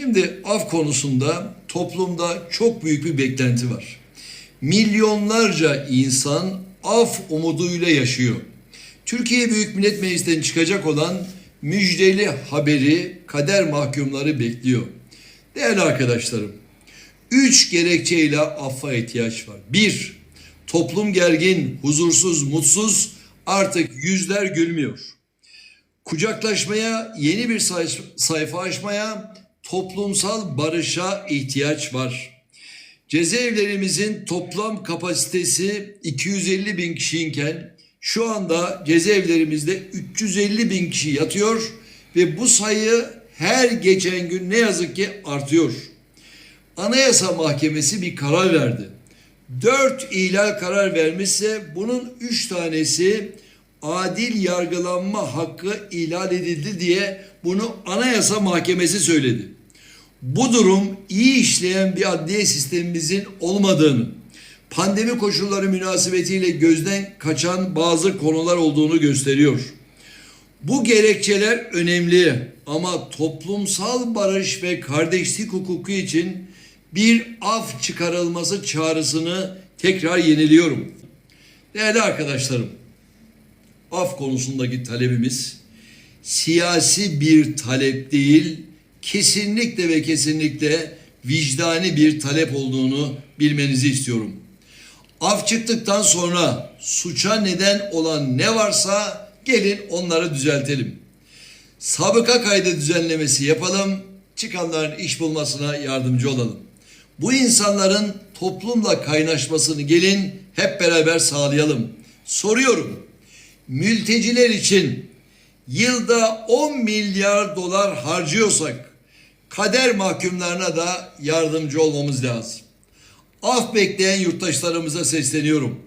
Şimdi af konusunda toplumda çok büyük bir beklenti var. Milyonlarca insan af umuduyla yaşıyor. Türkiye Büyük Millet Meclisi'nden çıkacak olan müjdeli haberi kader mahkumları bekliyor. Değerli arkadaşlarım, üç gerekçeyle affa ihtiyaç var. Bir, toplum gergin, huzursuz, mutsuz, artık yüzler gülmüyor. Kucaklaşmaya, yeni bir say- sayfa açmaya, toplumsal barışa ihtiyaç var. Cezaevlerimizin toplam kapasitesi 250 bin kişiyken şu anda cezaevlerimizde 350 bin kişi yatıyor ve bu sayı her geçen gün ne yazık ki artıyor. Anayasa Mahkemesi bir karar verdi. Dört ihlal karar vermişse bunun üç tanesi adil yargılanma hakkı ihlal edildi diye bunu Anayasa Mahkemesi söyledi. Bu durum iyi işleyen bir adliye sistemimizin olmadığını, pandemi koşulları münasebetiyle gözden kaçan bazı konular olduğunu gösteriyor. Bu gerekçeler önemli ama toplumsal barış ve kardeşlik hukuku için bir af çıkarılması çağrısını tekrar yeniliyorum. Değerli arkadaşlarım, af konusundaki talebimiz siyasi bir talep değil, kesinlikle ve kesinlikle vicdani bir talep olduğunu bilmenizi istiyorum. Af çıktıktan sonra suça neden olan ne varsa gelin onları düzeltelim. Sabıka kaydı düzenlemesi yapalım, çıkanların iş bulmasına yardımcı olalım. Bu insanların toplumla kaynaşmasını gelin hep beraber sağlayalım. Soruyorum, mülteciler için yılda 10 milyar dolar harcıyorsak kader mahkumlarına da yardımcı olmamız lazım. Af bekleyen yurttaşlarımıza sesleniyorum.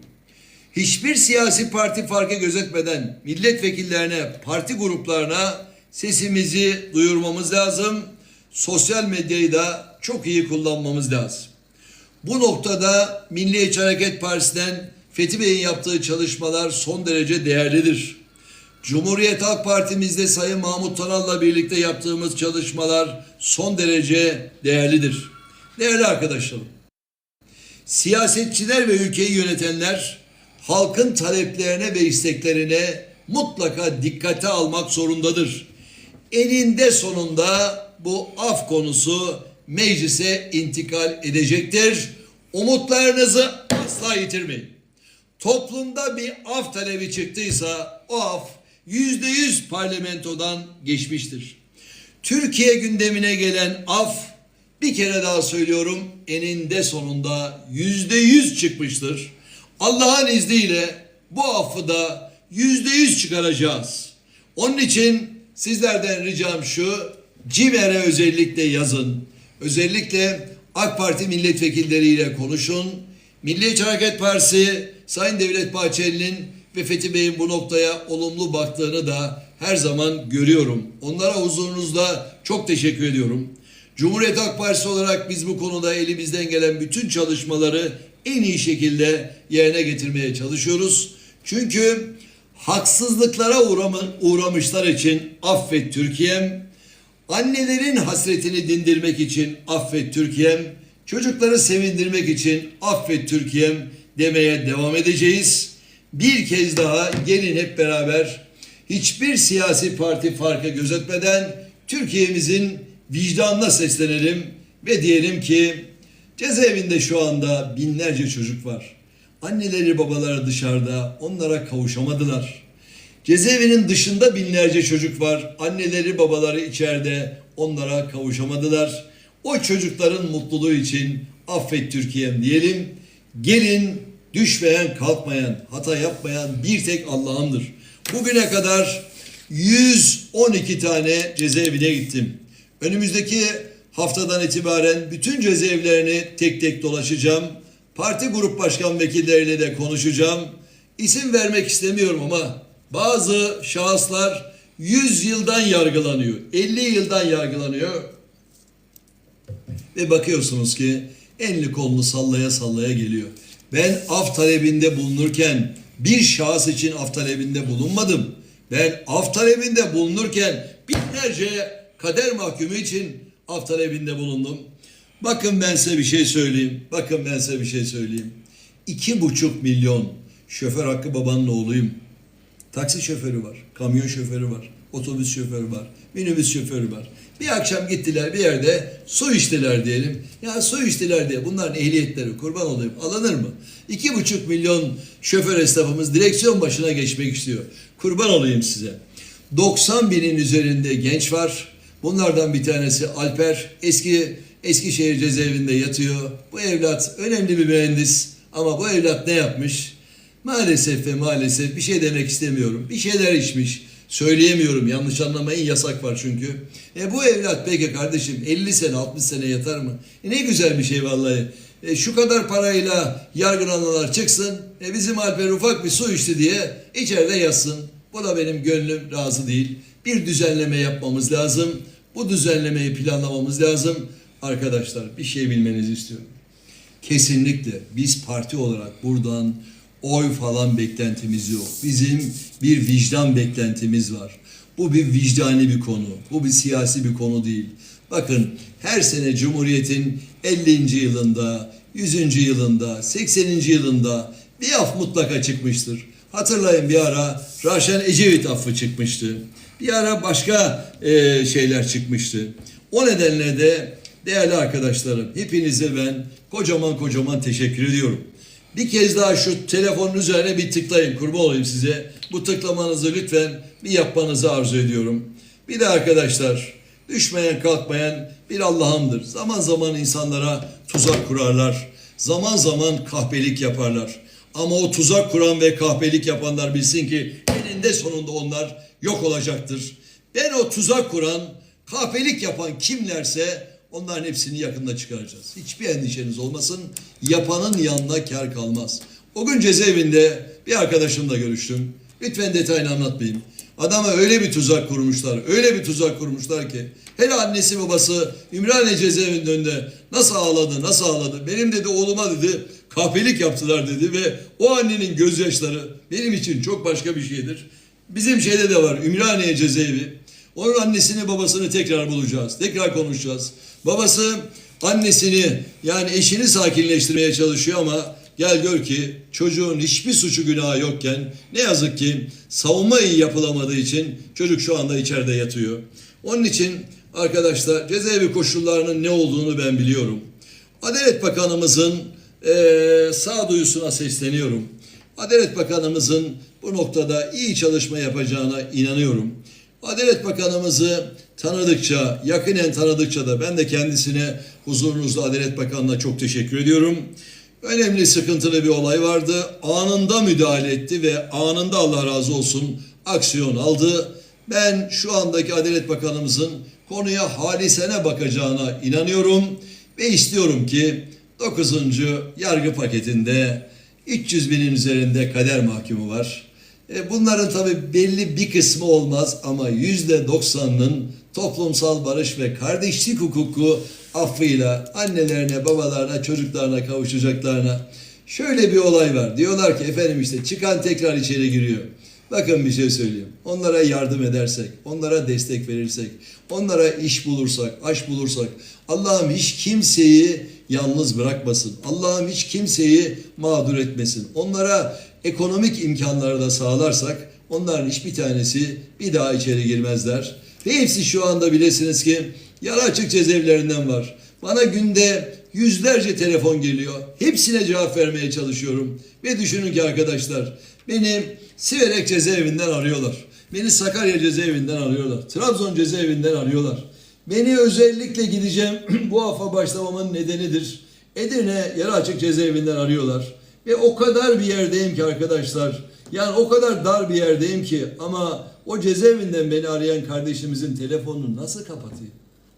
Hiçbir siyasi parti farkı gözetmeden milletvekillerine, parti gruplarına sesimizi duyurmamız lazım. Sosyal medyayı da çok iyi kullanmamız lazım. Bu noktada Milliyetçi Hareket Partisi'nden Fethi Bey'in yaptığı çalışmalar son derece değerlidir. Cumhuriyet Halk Partimizde Sayın Mahmut Tanal'la birlikte yaptığımız çalışmalar son derece değerlidir. Değerli arkadaşlarım, siyasetçiler ve ülkeyi yönetenler halkın taleplerine ve isteklerine mutlaka dikkate almak zorundadır. Eninde sonunda bu af konusu meclise intikal edecektir. Umutlarınızı asla yitirmeyin. Toplumda bir af talebi çıktıysa o af yüzde yüz parlamentodan geçmiştir. Türkiye gündemine gelen af bir kere daha söylüyorum eninde sonunda yüzde yüz çıkmıştır. Allah'ın izniyle bu affı da yüzde yüz çıkaracağız. Onun için sizlerden ricam şu CİMER'e özellikle yazın. Özellikle AK Parti milletvekilleriyle konuşun. Milliyetçi Hareket Partisi Sayın Devlet Bahçeli'nin ve Fethi Bey'in bu noktaya olumlu baktığını da her zaman görüyorum. Onlara huzurunuzda çok teşekkür ediyorum. Cumhuriyet Halk Partisi olarak biz bu konuda elimizden gelen bütün çalışmaları en iyi şekilde yerine getirmeye çalışıyoruz. Çünkü haksızlıklara uğramı, uğramışlar için affet Türkiye'm, annelerin hasretini dindirmek için affet Türkiye'm, çocukları sevindirmek için affet Türkiye'm demeye devam edeceğiz. Bir kez daha gelin hep beraber hiçbir siyasi parti farkı gözetmeden Türkiye'mizin vicdanına seslenelim ve diyelim ki cezaevinde şu anda binlerce çocuk var. Anneleri babaları dışarıda onlara kavuşamadılar. Cezaevinin dışında binlerce çocuk var. Anneleri babaları içeride onlara kavuşamadılar. O çocukların mutluluğu için affet Türkiye'm diyelim. Gelin düşmeyen, kalkmayan, hata yapmayan bir tek Allah'ımdır. Bugüne kadar 112 tane cezaevine gittim. Önümüzdeki haftadan itibaren bütün cezaevlerini tek tek dolaşacağım. Parti grup başkan vekilleriyle de konuşacağım. İsim vermek istemiyorum ama bazı şahıslar 100 yıldan yargılanıyor. 50 yıldan yargılanıyor. Ve bakıyorsunuz ki enli kolunu sallaya sallaya geliyor. Ben af talebinde bulunurken bir şahıs için af talebinde bulunmadım. Ben af talebinde bulunurken binlerce kader mahkumu için af talebinde bulundum. Bakın ben size bir şey söyleyeyim. Bakın ben size bir şey söyleyeyim. İki buçuk milyon şoför Hakkı Baba'nın oğluyum. Taksi şoförü var, kamyon şoförü var, otobüs şoförü var, minibüs şoförü var. Bir akşam gittiler bir yerde su içtiler diyelim. Ya su içtiler diye bunların ehliyetleri kurban olayım alınır mı? İki buçuk milyon şoför esnafımız direksiyon başına geçmek istiyor. Kurban olayım size. 90 binin üzerinde genç var. Bunlardan bir tanesi Alper. Eski Eskişehir cezaevinde yatıyor. Bu evlat önemli bir mühendis. Ama bu evlat ne yapmış? Maalesef ve maalesef bir şey demek istemiyorum. Bir şeyler içmiş. Söyleyemiyorum. Yanlış anlamayın yasak var çünkü. E bu evlat peki kardeşim 50 sene 60 sene yatar mı? E ne güzel bir şey vallahi. E şu kadar parayla yargılananlar çıksın. E bizim Alper ufak bir su içti diye içeride yatsın. Bu da benim gönlüm razı değil. Bir düzenleme yapmamız lazım. Bu düzenlemeyi planlamamız lazım. Arkadaşlar bir şey bilmenizi istiyorum. Kesinlikle biz parti olarak buradan oy falan beklentimiz yok. Bizim bir vicdan beklentimiz var. Bu bir vicdani bir konu. Bu bir siyasi bir konu değil. Bakın her sene Cumhuriyet'in 50. yılında, 100. yılında, 80. yılında bir af mutlaka çıkmıştır. Hatırlayın bir ara Raşen Ecevit affı çıkmıştı. Bir ara başka e, şeyler çıkmıştı. O nedenle de değerli arkadaşlarım hepinize ben kocaman kocaman teşekkür ediyorum. Bir kez daha şu telefonun üzerine bir tıklayın kurban olayım size. Bu tıklamanızı lütfen bir yapmanızı arzu ediyorum. Bir de arkadaşlar düşmeyen kalkmayan bir Allah'ımdır. Zaman zaman insanlara tuzak kurarlar. Zaman zaman kahpelik yaparlar. Ama o tuzak kuran ve kahpelik yapanlar bilsin ki eninde sonunda onlar yok olacaktır. Ben o tuzak kuran, kahpelik yapan kimlerse onların hepsini yakında çıkaracağız. Hiçbir endişeniz olmasın. Yapanın yanına kar kalmaz. O gün cezaevinde bir arkadaşımla görüştüm. Lütfen detayını anlatmayayım. Adama öyle bir tuzak kurmuşlar, öyle bir tuzak kurmuşlar ki. Hele annesi babası Ümraniye cezaevinin önünde nasıl ağladı, nasıl ağladı. Benim dedi oğluma dedi kahpelik yaptılar dedi ve o annenin gözyaşları benim için çok başka bir şeydir. Bizim şeyde de var Ümraniye cezaevi. Onun annesini babasını tekrar bulacağız. Tekrar konuşacağız. Babası annesini yani eşini sakinleştirmeye çalışıyor ama gel gör ki çocuğun hiçbir suçu günahı yokken ne yazık ki savunma iyi yapılamadığı için çocuk şu anda içeride yatıyor. Onun için arkadaşlar cezaevi koşullarının ne olduğunu ben biliyorum. Adalet Bakanımızın eee sağduyusuna sesleniyorum. Adalet Bakanımızın bu noktada iyi çalışma yapacağına inanıyorum. Adalet Bakanımızı tanıdıkça, yakinen tanıdıkça da ben de kendisine huzurunuzda Adalet Bakanı'na çok teşekkür ediyorum. Önemli sıkıntılı bir olay vardı. Anında müdahale etti ve anında Allah razı olsun aksiyon aldı. Ben şu andaki Adalet Bakanımızın konuya halisene bakacağına inanıyorum ve istiyorum ki 9. yargı paketinde 300 binin üzerinde kader mahkumu var. E, Bunların tabi belli bir kısmı olmaz ama yüzde doksanının toplumsal barış ve kardeşlik hukuku affıyla annelerine, babalarına, çocuklarına kavuşacaklarına şöyle bir olay var. Diyorlar ki efendim işte çıkan tekrar içeri giriyor. Bakın bir şey söyleyeyim. Onlara yardım edersek, onlara destek verirsek, onlara iş bulursak, aş bulursak, Allah'ım hiç kimseyi yalnız bırakmasın. Allah'ım hiç kimseyi mağdur etmesin. Onlara ekonomik imkanları da sağlarsak onların hiçbir tanesi bir daha içeri girmezler. Hepsi şu anda bilesiniz ki yarı açık cezaevlerinden var. Bana günde yüzlerce telefon geliyor. Hepsine cevap vermeye çalışıyorum. Ve düşünün ki arkadaşlar beni Siverek cezaevinden arıyorlar. Beni Sakarya cezaevinden arıyorlar. Trabzon cezaevinden arıyorlar. Beni özellikle gideceğim bu afa başlamamın nedenidir. Edirne yarı açık cezaevinden arıyorlar. Ve o kadar bir yerdeyim ki arkadaşlar. Yani o kadar dar bir yerdeyim ki ama o cezaevinden beni arayan kardeşimizin telefonunu nasıl kapatayım?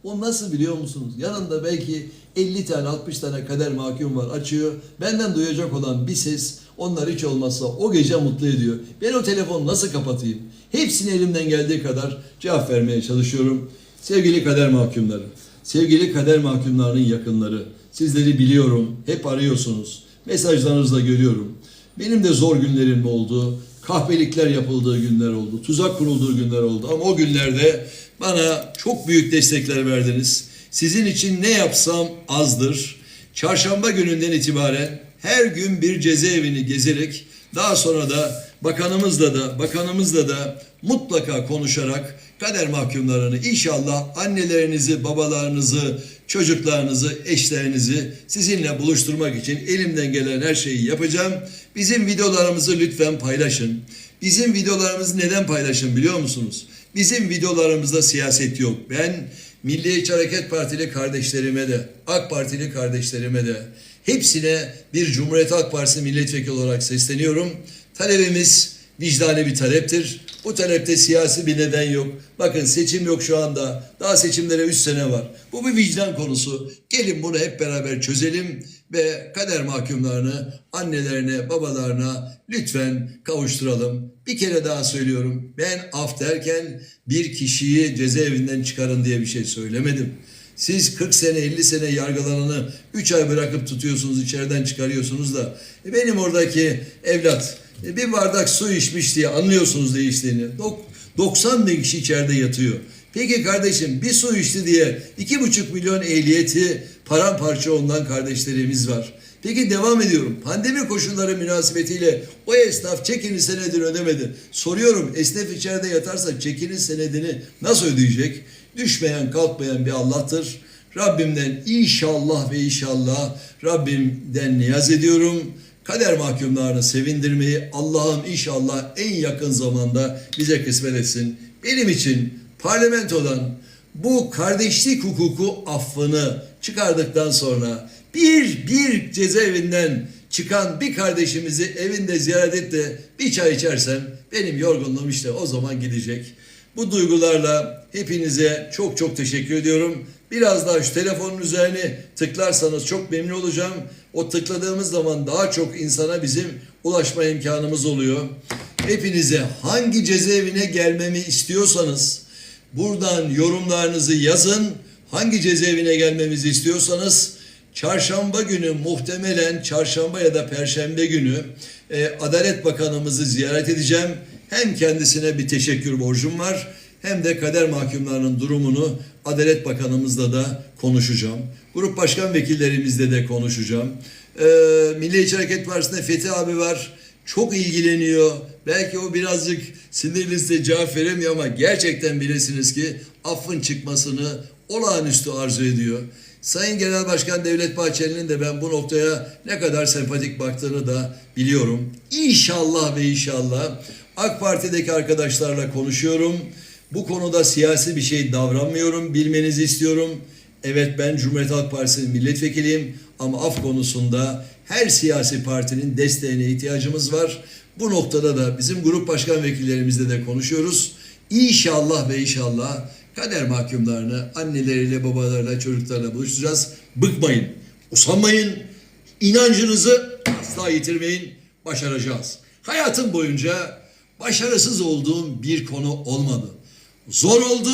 O nasıl biliyor musunuz? Yanında belki 50 tane 60 tane kader mahkum var açıyor. Benden duyacak olan bir ses onlar hiç olmazsa o gece mutlu ediyor. Ben o telefonu nasıl kapatayım? Hepsini elimden geldiği kadar cevap vermeye çalışıyorum. Sevgili kader mahkumları, sevgili kader mahkumlarının yakınları, sizleri biliyorum, hep arıyorsunuz. Mesajlarınızda görüyorum. Benim de zor günlerim oldu. Kahpelikler yapıldığı günler oldu. Tuzak kurulduğu günler oldu. Ama o günlerde bana çok büyük destekler verdiniz. Sizin için ne yapsam azdır. Çarşamba gününden itibaren her gün bir cezaevini gezerek daha sonra da bakanımızla da bakanımızla da mutlaka konuşarak kader mahkumlarını inşallah annelerinizi, babalarınızı, çocuklarınızı, eşlerinizi sizinle buluşturmak için elimden gelen her şeyi yapacağım. Bizim videolarımızı lütfen paylaşın. Bizim videolarımızı neden paylaşın biliyor musunuz? Bizim videolarımızda siyaset yok. Ben Milliyetçi Hareket Partili kardeşlerime de, AK Partili kardeşlerime de hepsine bir Cumhuriyet Halk Partisi milletvekili olarak sesleniyorum. Talebimiz vicdani bir taleptir. Bu talepte siyasi bir neden yok. Bakın seçim yok şu anda. Daha seçimlere 3 sene var. Bu bir vicdan konusu. Gelin bunu hep beraber çözelim ve kader mahkumlarını annelerine, babalarına lütfen kavuşturalım. Bir kere daha söylüyorum. Ben af derken bir kişiyi cezaevinden çıkarın diye bir şey söylemedim. Siz 40 sene 50 sene yargılananı 3 ay bırakıp tutuyorsunuz içeriden çıkarıyorsunuz da e benim oradaki evlat e bir bardak su içmiş diye anlıyorsunuz ne içtiğini. Dok- 90 bin kişi içeride yatıyor. Peki kardeşim bir su içti diye 2,5 milyon ehliyeti paramparça olunan kardeşlerimiz var. Peki devam ediyorum. Pandemi koşulları münasebetiyle o esnaf çekini senedini ödemedi. Soruyorum esnaf içeride yatarsa çekinin senedini nasıl ödeyecek? Düşmeyen kalkmayan bir Allah'tır. Rabbimden inşallah ve inşallah Rabbimden niyaz ediyorum. Kader mahkumlarını sevindirmeyi Allah'ım inşallah en yakın zamanda bize kısmet etsin. Benim için parlamentodan bu kardeşlik hukuku affını çıkardıktan sonra bir bir cezaevinden çıkan bir kardeşimizi evinde ziyaret et de bir çay içersem benim yorgunluğum işte o zaman gidecek. Bu duygularla hepinize çok çok teşekkür ediyorum. Biraz daha şu telefonun üzerine tıklarsanız çok memnun olacağım. O tıkladığımız zaman daha çok insana bizim ulaşma imkanımız oluyor. Hepinize hangi cezaevine gelmemi istiyorsanız buradan yorumlarınızı yazın. Hangi cezaevine gelmemizi istiyorsanız çarşamba günü muhtemelen çarşamba ya da perşembe günü e, Adalet Bakanımızı ziyaret edeceğim. Hem kendisine bir teşekkür borcum var hem de kader mahkumlarının durumunu Adalet Bakanımızla da konuşacağım. Grup başkan vekillerimizle de konuşacağım. Ee, Milliyetçi Hareket Partisi'nde Fethi abi var. Çok ilgileniyor. Belki o birazcık sinirli size cevap veremiyor ama gerçekten bilesiniz ki affın çıkmasını olağanüstü arzu ediyor. Sayın Genel Başkan Devlet Bahçeli'nin de ben bu noktaya ne kadar sempatik baktığını da biliyorum. İnşallah ve inşallah AK Parti'deki arkadaşlarla konuşuyorum. Bu konuda siyasi bir şey davranmıyorum. Bilmenizi istiyorum. Evet ben Cumhuriyet Halk Partisi'nin milletvekiliyim ama af konusunda her siyasi partinin desteğine ihtiyacımız var. Bu noktada da bizim grup başkan vekillerimizle de konuşuyoruz. İnşallah ve inşallah kader mahkumlarını anneleriyle, babalarıyla, çocuklarla buluşturacağız. Bıkmayın, usanmayın, inancınızı asla yitirmeyin, başaracağız. Hayatım boyunca başarısız olduğum bir konu olmadı. Zor oldu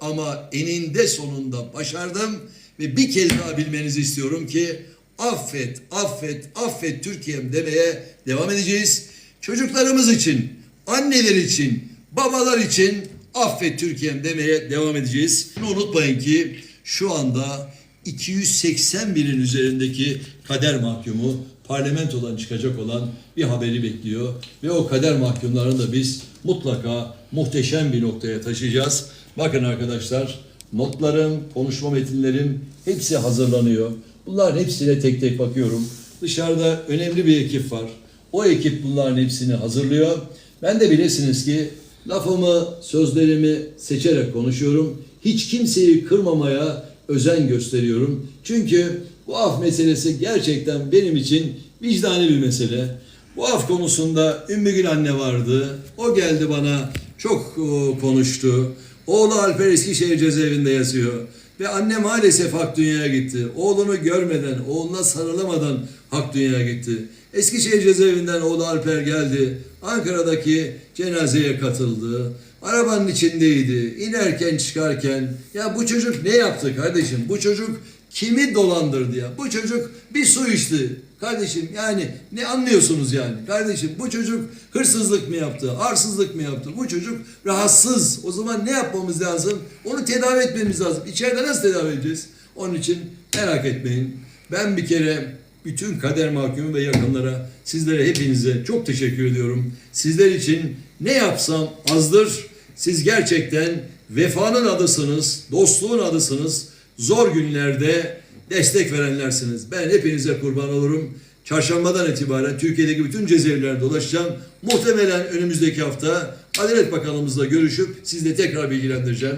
ama eninde sonunda başardım ve bir kez daha bilmenizi istiyorum ki affet, affet, affet Türkiye'm demeye devam edeceğiz. Çocuklarımız için, anneler için, babalar için affet Türkiye'm demeye devam edeceğiz. Unutmayın ki şu anda 280 binin üzerindeki kader mahkumu parlamentodan çıkacak olan bir haberi bekliyor. Ve o kader mahkumlarını da biz mutlaka muhteşem bir noktaya taşıyacağız. Bakın arkadaşlar notlarım, konuşma metinlerim hepsi hazırlanıyor. Bunların hepsine tek tek bakıyorum. Dışarıda önemli bir ekip var. O ekip bunların hepsini hazırlıyor. Ben de bilesiniz ki lafımı, sözlerimi seçerek konuşuyorum. Hiç kimseyi kırmamaya özen gösteriyorum. Çünkü bu af meselesi gerçekten benim için vicdani bir mesele. Bu af konusunda Ümmü anne vardı. O geldi bana çok e, konuştu. Oğlu Alper Eskişehir cezaevinde yazıyor. Ve anne maalesef hak dünyaya gitti. Oğlunu görmeden, oğluna sarılamadan hak dünyaya gitti. Eskişehir cezaevinden oğlu Alper geldi. Ankara'daki cenazeye katıldı. Arabanın içindeydi. İnerken çıkarken ya bu çocuk ne yaptı kardeşim? Bu çocuk kimi dolandırdı ya? Bu çocuk bir su içti. Kardeşim yani ne anlıyorsunuz yani? Kardeşim bu çocuk hırsızlık mı yaptı? Arsızlık mı yaptı? Bu çocuk rahatsız. O zaman ne yapmamız lazım? Onu tedavi etmemiz lazım. İçeride nasıl tedavi edeceğiz? Onun için merak etmeyin. Ben bir kere bütün kader mahkumu ve yakınlara, sizlere hepinize çok teşekkür ediyorum. Sizler için ne yapsam azdır. Siz gerçekten vefanın adısınız, dostluğun adısınız. Zor günlerde destek verenlersiniz. Ben hepinize kurban olurum. Çarşambadan itibaren Türkiye'deki bütün cezaevlerde dolaşacağım. Muhtemelen önümüzdeki hafta Adalet Bakanımızla görüşüp sizle tekrar bilgilendireceğim.